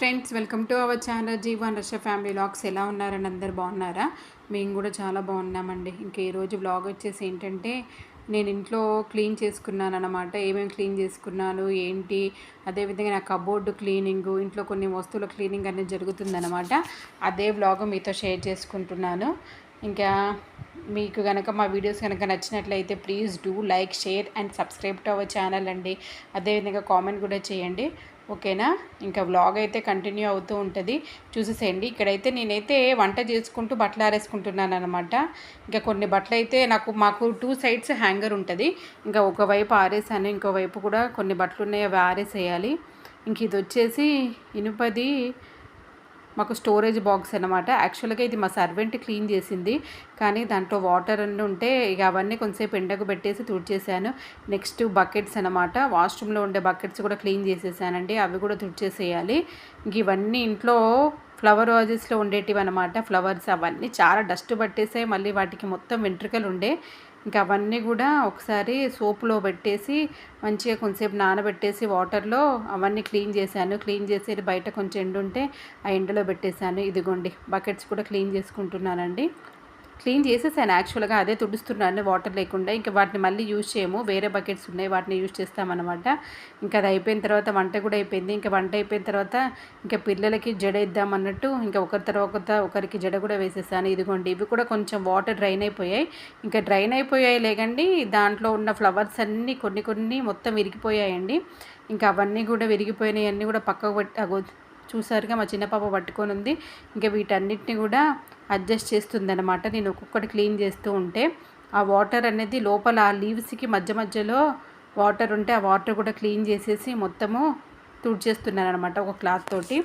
Friends welcome to our channel Jeevan Rashya family vlogs ఎలా ఉన్నారని అందరు బాగున్నారా? మేము కూడా చాలా బాగున్నామండి. ఇంకా ఈరోజు బ్లాగ్ వచ్చేసి ఏంటంటే నేను ఇంట్లో క్లీన్ చేసుకున్నాను అనమాట ఏమేమి క్లీన్ చేసుకున్నాను ఏంటి? అదేవిధంగా నా కబోర్డు క్లీనింగ్ ఇంట్లో కొన్ని వస్తువుల క్లీనింగ్ అనేది జరుగుతుందనమాట అదే బ్లాగ్ మీతో షేర్ చేసుకుంటున్నాను. ఇంకా మీకు కనుక మా వీడియోస్ కనుక నచ్చినట్లయితే please do like share and subscribe to our channel అండి. అదేవిధంగా కామెంట్ కూడా చేయండి. ఓకేనా? ఇంకా వ్లాగ్ అయితే కంటిన్యూ అవుతూ ఉంటుంది. చూసేసేయండి. ఇక్కడైతే నేనైతే వంట చేసుకుంటూ బట్టలు ఆరేసుకుంటున్నాను అనమాట ఇంకా కొన్ని బట్టలు అయితే నాకు మాకు టూ సైడ్స్ హ్యాంగర్ ఉంటుంది. ఇంకా ఒకవైపు ఆరేసాను. ఇంకో వైపు కూడా కొన్ని బట్టలు ఉన్నాయి అవి ఆరేసేయాలి. ఇంక ఇది వచ్చేసి ఇనుపది మాకు స్టోరేజ్ బాక్స్ అనమాట యాక్చువల్గా ఇది మా సర్వెంట్ క్లీన్ చేసింది. కానీ దాంట్లో వాటర్ అన్నీ ఉంటే ఇక అవన్నీ కొంచెంసేపు ఎండకు పెట్టేసి తుడిచేసాను నెక్స్ట్ బకెట్స్ అనమాట వాష్రూమ్లో ఉండే బకెట్స్ కూడా క్లీన్ చేసేసానండి. అవి కూడా తుడిచేసేయాలి. ఇంక ఇవన్నీ ఇంట్లో ఫ్లవర్ వాజెస్లో ఉండేటివి అనమాట ఫ్లవర్స్ అవన్నీ చాలా డస్ట్ పట్టేసాయి. మళ్ళీ వాటికి మొత్తం వెంట్రుకలు ఉండే. ఇంకా అవన్నీ కూడా ఒకసారి సోపులో పెట్టేసి మంచిగా కొంచెంసేపు నానబెట్టేసి వాటర్లో అవన్నీ క్లీన్ చేశాను. క్లీన్ చేసి బయట కొంచెం ఎండు ఉంటే ఆ ఎండలో పెట్టేశాను. ఇదిగోండి బకెట్స్ కూడా క్లీన్ చేసుకుంటున్నానండి. క్లీన్ చేసేసాను యాక్చువల్గా అదే తుడుస్తున్నాను వాటర్ లేకుండా. ఇంకా వాటిని మళ్ళీ యూజ్ చేయము. వేరే బకెట్స్ ఉన్నాయి వాటిని యూజ్ చేస్తామన్నమాట. ఇంకా అది అయిపోయిన తర్వాత వంట కూడా అయిపోయింది. ఇంకా వంట అయిపోయిన తర్వాత ఇంకా పిల్లలకి జడ ఇద్దాం అన్నట్టు ఇంకా ఒకరి తర్వాత ఒకరికి జడ కూడా వేసేసాను. ఇదిగోండి ఇవి కూడా కొంచెం వాటర్ డ్రైన్ అయిపోయాయి. ఇంకా డ్రైన్ అయిపోయాయి లేకండి దాంట్లో ఉన్న ఫ్లవర్స్ అన్నీ కొన్ని కొన్ని మొత్తం విరిగిపోయాయండి. ఇంకా అవన్నీ కూడా విరిగిపోయినాయి. అన్నీ కూడా పక్కకు పెట్టి చూసారుగా మా చిన్న పాప పట్టుకొని ఉంది. ఇంకా వీటన్నిటిని కూడా అడ్జస్ట్ చేస్తుందన్నమాట. నేను ఒక్కొక్కటి క్లీన్ చేస్తూ ఉంటే ఆ వాటర్ అనేది లోపల ఆ లీవ్స్కి మధ్య మధ్యలో వాటర్ ఉంటే ఆ వాటర్ కూడా క్లీన్ చేసేసి మొత్తము తుడిచేస్తున్నాను అనమాట ఒక క్లాత్ తోటి.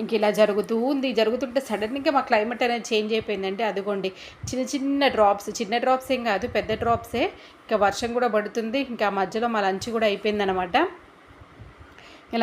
ఇంక ఇలా జరుగుతూ ఉంది. జరుగుతుంటే సడన్గా మా క్లైమేట్ అనేది చేంజ్ అయిపోయిందంటే అదిగోండి. చిన్న చిన్న డ్రాప్స్ చిన్న డ్రాప్స్ ఏం కాదు పెద్ద డ్రాప్సే. ఇంకా వర్షం కూడా పడుతుంది. ఇంకా మధ్యలో మా లంచ్ కూడా అయిపోయిందనమాట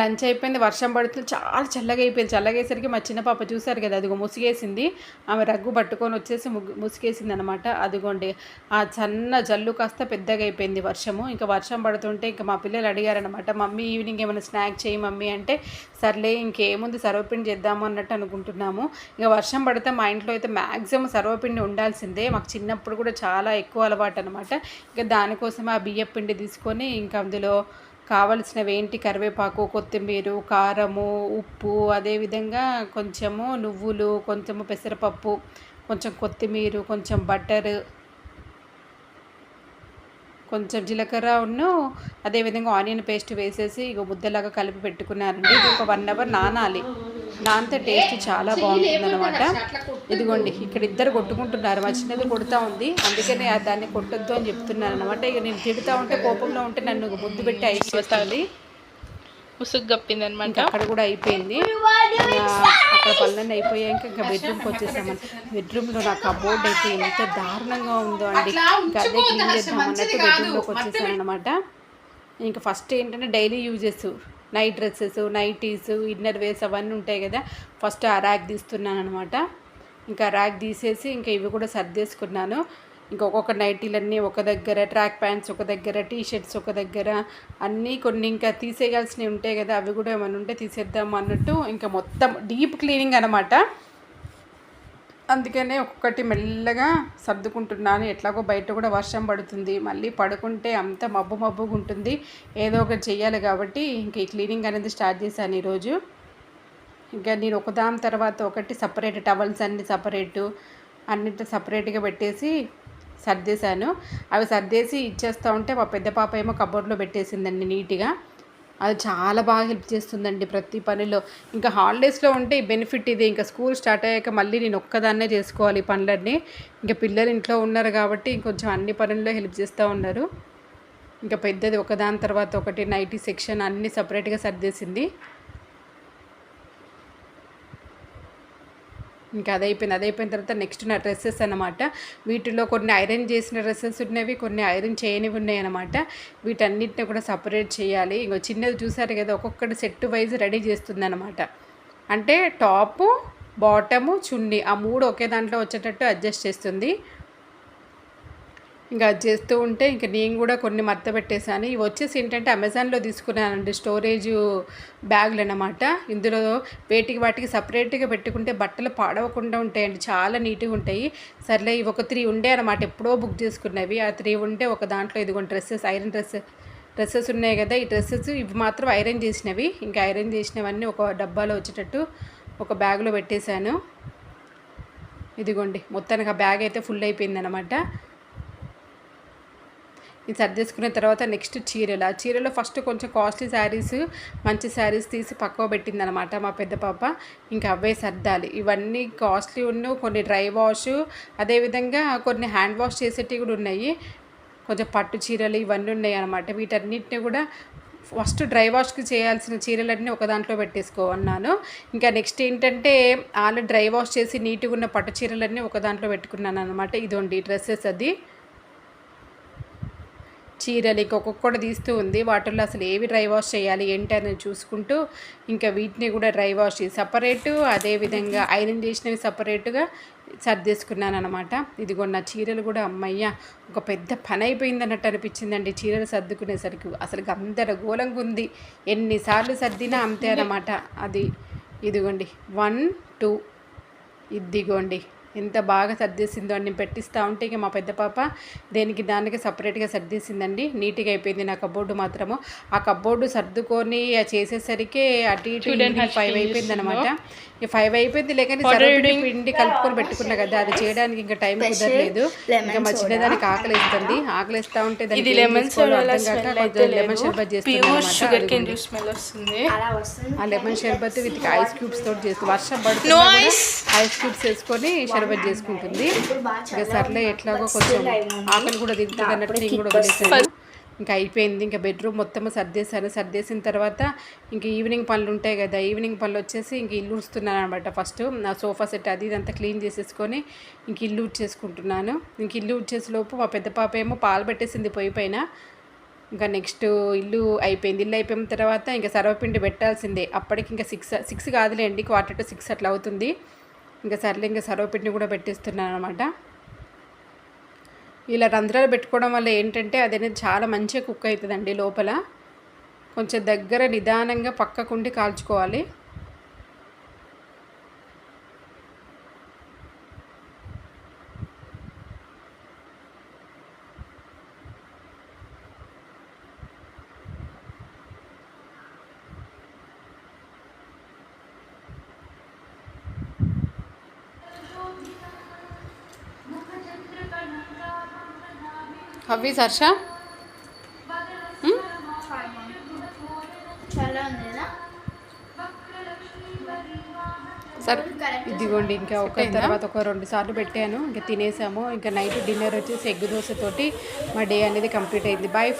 లంచ్ అయిపోయింది వర్షం పడుతుంది. చాలా చల్లగా అయిపోయింది. చల్లగా మా చిన్న పాప చూసారు కదా అదిగో ముసిగేసింది. ఆమె రగ్గు పట్టుకొని వచ్చేసి ముసిగేసింది అనమాట అదిగోండి ఆ సన్న జల్లు కాస్త పెద్దగా అయిపోయింది వర్షము. ఇంకా వర్షం పడుతుంటే ఇంకా మా పిల్లలు అడిగారనమాట మమ్మీ ఈవినింగ్ ఏమైనా స్నాక్ చేయి మమ్మీ అంటే సర్లే ఇంకేముంది సర్వపిండి చేద్దాము అన్నట్టు అనుకుంటున్నాము. ఇక వర్షం పడితే మా ఇంట్లో అయితే మ్యాక్సిమం సర్వపిండి ఉండాల్సిందే. మాకు చిన్నప్పుడు కూడా చాలా ఎక్కువ అలవాటు అనమాట ఇంకా దానికోసం ఆ బియ్యపిండి తీసుకొని ఇంకా అందులో కావలసినవి ఏంటి? కరివేపాకు కొత్తిమీర కారము ఉప్పు అదేవిధంగా కొంచెము నువ్వులు కొంచెము పెసరపప్పు కొంచెం కొత్తిమీర కొంచెం బటర్ కొంచెం జీలకర్ర ఉన్ను అదేవిధంగా ఆనియన్ పేస్ట్ వేసేసి ఇక ముద్దలాగా కలిపి పెట్టుకున్నారండి ఇది ఒక వన్ అవర్ నానాలి. నానితే టేస్ట్ చాలా బాగుంటుంది అనమాట ఇదిగోండి ఇక్కడ ఇద్దరు కొట్టుకుంటున్నారు. మా చిన్నది కొడుతూ ఉంది. అందుకనే దాన్ని కొట్టొద్దు అని చెప్తున్నాను అనమాట ఇక నేను తిడుతూ ఉంటే కోపంలో ఉంటే నన్ను ముద్దు పెట్టి అయిపోతుంది ముసుగు కప్పింది అనమాట అక్కడ కూడా అయిపోయింది. అక్కడ పనులన్నీ అయిపోయాక ఇంకా బెడ్రూమ్కి వచ్చేసామని బెడ్రూమ్లో నా కబోర్డ్ అయితే ఎంత దారుణంగా ఉందో అండి. ఇంకా అదే క్లీన్ చేద్దాం అన్నట్టు బెడ్రూమ్లోకి వచ్చేసాను అనమాట ఇంకా ఫస్ట్ ఏంటంటే daily uses night dresses nighties inner wears అవన్నీ ఉంటాయి కదా. ఫస్ట్ ఆ ర్యాక్ తీస్తున్నాను అనమాట ఇంకా ర్యాక్ తీసేసి ఇంకా ఇవి కూడా సర్దేసుకున్నాను. ఇంకా ఒక్కొక్క నైటీలన్నీ ఒక దగ్గర ట్రాక్ ప్యాంట్స్ ఒక దగ్గర టీ షర్ట్స్ ఒక దగ్గర అన్నీ కొన్ని ఇంకా తీసేయాల్సినవి ఉంటాయి కదా అవి కూడా ఏమైనా ఉంటే తీసేద్దాం అన్నట్టు ఇంకా మొత్తం డీప్ క్లీనింగ్ అనమాట అందుకనే ఒక్కొక్కటి మెల్లగా సర్దుకుంటున్నాను. ఎట్లాగో బయట కూడా వర్షం పడుతుంది. మళ్ళీ పడుకుంటే అంత మబ్బు మబ్బుగా ఉంటుంది. ఏదో ఒకటి చేయాలి కాబట్టి ఇంక ఈ క్లీనింగ్ అనేది స్టార్ట్ చేశాను ఈరోజు. ఇంకా నేను ఒకదాని తర్వాత ఒకటి సపరేట్ టవల్స్ అన్ని సపరేటు అన్నిటి సపరేట్గా పెట్టేసి సర్దేశాను. అవి సర్దేసి ఇచ్చేస్తూ ఉంటే మా పెద్ద పాప ఏమో కబోర్డ్లో పెట్టేసిందండి నీట్గా. అది చాలా బాగా హెల్ప్ చేస్తుందండి ప్రతి పనిలో. ఇంకా హాలిడేస్లో ఉంటే ఈ బెనిఫిట్ ఇది. ఇంకా స్కూల్ స్టార్ట్ అయ్యాక మళ్ళీ నేను ఒక్కదాన్నే చేసుకోవాలి పనులన్నీ. ఇంకా పిల్లలు ఇంట్లో ఉన్నారు కాబట్టి ఇంకొంచెం అన్ని పనుల్లో హెల్ప్ చేస్తూ ఉన్నారు. ఇంకా పెద్దది ఒకదాని తర్వాత ఒకటి నైటీ సెక్షన్ అన్నీ సపరేట్గా సర్దేసింది. ఇంకా అది అదైపోయిన అది అయిపోయిన తర్వాత నెక్స్ట్ నా డ్రెస్సెస్ అనమాట వీటిలో కొన్ని ఐరన్ చేసిన డ్రెస్సెస్ ఉన్నవి కొన్ని ఐరన్ చేయనివి ఉన్నాయి అనమాట వీటన్నిటిని కూడా సపరేట్ చేయాలి. ఇంకో చిన్నది చూసారు కదా ఒక్కొక్కటి సెట్ వైజ్ రెడీ చేస్తుంది అనమాట అంటే టాపు బాటము చున్నీ ఆ మూడు ఒకే దాంట్లో వచ్చేటట్టు అడ్జస్ట్ చేస్తుంది. ఇంకా అది చేస్తూ ఉంటే ఇంకా నేను కూడా కొన్ని మర్త పెట్టేశాను. ఇవి వచ్చేసి ఏంటంటే అమెజాన్లో తీసుకున్నానండి. స్టోరేజ్ బ్యాగులు అనమాట ఇందులో వేటికి వాటికి సపరేట్గా పెట్టుకుంటే బట్టలు పాడవకుండా ఉంటాయండి. చాలా నీట్గా ఉంటాయి. సర్లే ఇవి ఒక త్రీ ఉండే అనమాట ఎప్పుడో బుక్ చేసుకున్నవి. ఆ త్రీ ఉంటే ఒక దాంట్లో ఇదిగోండి డ్రెస్సెస్ ఐరన్ డ్రెస్ డ్రెస్సెస్ ఉన్నాయి కదా. ఈ డ్రెస్సెస్ ఇవి మాత్రం ఐరన్ చేసినవి. ఇంకా ఐరన్ చేసినవన్నీ ఒక డబ్బాలో వచ్చేటట్టు ఒక బ్యాగ్లో పెట్టేశాను. ఇదిగోండి. మొత్తానికి ఆ బ్యాగ్ అయితే ఫుల్ అయిపోయింది ఇది ఇది సర్దేసుకున్న తర్వాత నెక్స్ట్ చీరలు. ఆ చీరలో ఫస్ట్ కొంచెం కాస్ట్లీ శారీస్ మంచి శారీస్ తీసి పక్కవ పెట్టింది అనమాట మా పెద్ద పాప. ఇంకా అవే సర్దాలి. ఇవన్నీ కాస్ట్లీ ఉన్న కొన్ని డ్రై వాష్ అదేవిధంగా కొన్ని హ్యాండ్ వాష్ చేసేటివి కూడా ఉన్నాయి. కొంచెం పట్టు చీరలు ఇవన్నీ ఉన్నాయి అనమాట వీటన్నిటిని కూడా ఫస్ట్ డ్రై వాష్కి చేయాల్సిన చీరలన్నీ ఒక దాంట్లో పెట్టేసుకోమన్నాను ఇంకా నెక్స్ట్ ఏంటంటే వాళ్ళు డ్రై వాష్ చేసి నీట్గా ఉన్న పట్టు చీరలన్నీ ఒక దాంట్లో పెట్టుకున్నాను అనమాట ఇదోండి డ్రెస్సెస్ అది. చీరలు ఒక్కొక్కటి తీస్తూ ఉంది. వాటిల్లో అసలు ఏవి డ్రై వాష్ చేయాలి ఏంటి అనేది చూసుకుంటూ ఇంకా వీటిని కూడా డ్రై వాష్ చేసి సపరేటు అదేవిధంగా ఐరన్ చేసినవి సపరేటుగా సర్దేసుకున్నాను అనమాట ఇదిగో నా చీరలు కూడా అమ్మయ్య ఒక పెద్ద పని అయిపోయింది అన్నట్టు అనిపించిందండి. చీరలు సర్దుకునేసరికి అసలు గందరగోళంగా ఉంది. ఎన్నిసార్లు సర్దినా అంతే అనమాట అది ఇదిగోండి వన్ టూ ఇదిగోండి. ఎంత బాగా సర్దేసిందో అని నేను పెట్టిస్తూ ఉంటే ఇక మా పెద్ద పాప దేనికి దానికి సపరేట్గా సర్దేసిందండి. నీట్గా అయిపోయింది నా కబోర్డు మాత్రము. ఆ కబోర్డు సర్దుకొని ఆ చేసేసరికి అటు ఇటు ఫైవ్ అయిపోయింది అనమాట ఇక ఫైవ్ అయిపోయింది. లేకని సర్వపిండి పిండి కలుపుకొని పెట్టుకున్నా కదా అది చేయడానికి ఇంకా టైం కుదరలేదు. ఇంకా మా చిన్నదానికి ఆకలి ఇస్తుంది ఆకలి ఇస్తా ఉంటే దానికి లెమన్ షర్బత్ చేస్తుంది ప్యూర్ అనమాట షుగర్ కేన్ జ్యూస్ స్మెల్ వస్తుంది. అలా వస్తుంది. ఆ lemon sharbat with ice cubes తోటి చేస్తుంది వర్షం పడుతుంది. ఐస్ క్యూబ్స్ వేసుకొని షర్బత్ చేసుకుంటుంది. ఇంకా సర్లే ఎట్లాగో కొంచెం ఆకలి కూడా తింటుంది అన్నట్టు నేను కూడా వదిలేసాను. ఇంకా అయిపోయింది. ఇంకా బెడ్రూమ్ మొత్తం సర్దేశాను. సర్దేసిన తర్వాత ఇంక ఈవినింగ్ పనులు ఉంటాయి కదా ఈవినింగ్ పనులు వచ్చేసి ఇంక ఇల్లు ఉడుస్తున్నాను అనమాట ఫస్ట్. నా సోఫా సెట్ అది ఇదంతా క్లీన్ చేసేసుకొని ఇంక ఇల్లు ఉడ్చేసుకుంటున్నాను ఇంక ఇల్లు ఉడ్చేసే లోపు మా పెద్ద పాప ఏమో పాలు పెట్టేసింది పొయ్యి పైన. ఇంకా నెక్స్ట్ ఇల్లు అయిపోయింది. ఇల్లు అయిపోయిన తర్వాత ఇంకా సర్వపిండి పెట్టాల్సిందే. అప్పటికి ఇంకా సిక్స్ సిక్స్ కాదులేండి. క్వార్టర్ టు సిక్స్ అట్లా అవుతుంది. ఇంకా సర్లే ఇంకా సర్వపిండి కూడా పెట్టిస్తున్నాను అనమాట ఇలా రంధ్రాలు పెట్టుకోవడం వల్ల ఏంటంటే అది అనేది చాలా మంచిగా కుక్ అవుతుందండి లోపల. కొంచెం దగ్గర నిదానంగా పక్కకుండి కాల్చుకోవాలి. హవ్వి హర్ష? సరే ఇదిగోండి ఇంకా ఒక తర్వాత ఒక రెండు సార్లు పెట్టాను. ఇంకా తినేసాము. ఇంకా నైట్ డిన్నర్ వచ్చేసి ఎగ్ దోశతోటి మా డే అనేది కంప్లీట్ అయింది. బాయ్